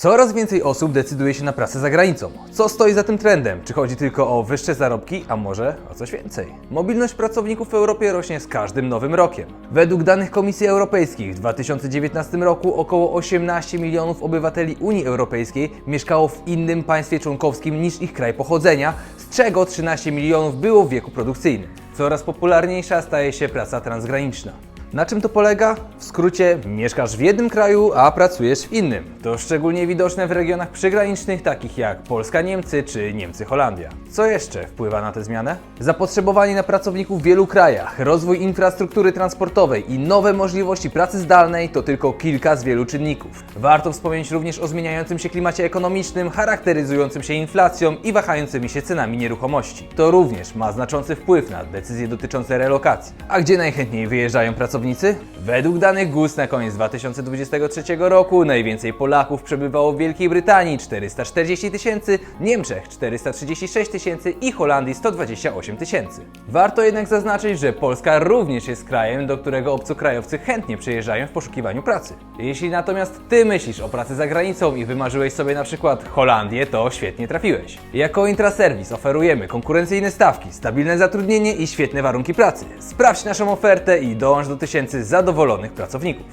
Coraz więcej osób decyduje się na pracę za granicą. Co stoi za tym trendem? Czy chodzi tylko o wyższe zarobki, a może o coś więcej? Mobilność pracowników w Europie rośnie z każdym nowym rokiem. Według danych Komisji Europejskiej w 2019 roku około 18 milionów obywateli Unii Europejskiej mieszkało w innym państwie członkowskim niż ich kraj pochodzenia, z czego 13 milionów było w wieku produkcyjnym. Coraz popularniejsza staje się praca transgraniczna. Na czym to polega? W skrócie, mieszkasz w jednym kraju, a pracujesz w innym. To szczególnie widoczne w regionach przygranicznych, takich jak Polska-Niemcy czy Niemcy-Holandia. Co jeszcze wpływa na tę zmianę? Zapotrzebowanie na pracowników w wielu krajach, rozwój infrastruktury transportowej i nowe możliwości pracy zdalnej to tylko kilka z wielu czynników. Warto wspomnieć również o zmieniającym się klimacie ekonomicznym, charakteryzującym się inflacją i wahającymi się cenami nieruchomości. To również ma znaczący wpływ na decyzje dotyczące relokacji. A gdzie najchętniej wyjeżdżają pracownicy? Według danych GUS na koniec 2023 roku najwięcej Polaków przebywało w Wielkiej Brytanii 440 tysięcy, Niemczech 436 tysięcy i Holandii 128 tysięcy. Warto jednak zaznaczyć, że Polska również jest krajem, do którego obcokrajowcy chętnie przyjeżdżają w poszukiwaniu pracy. Jeśli natomiast Ty myślisz o pracy za granicą i wymarzyłeś sobie na przykład Holandię, to świetnie trafiłeś. Jako Intraserwis oferujemy konkurencyjne stawki, stabilne zatrudnienie i świetne warunki pracy. Sprawdź naszą ofertę i dołącz do tysięcy zadowolonych pracowników.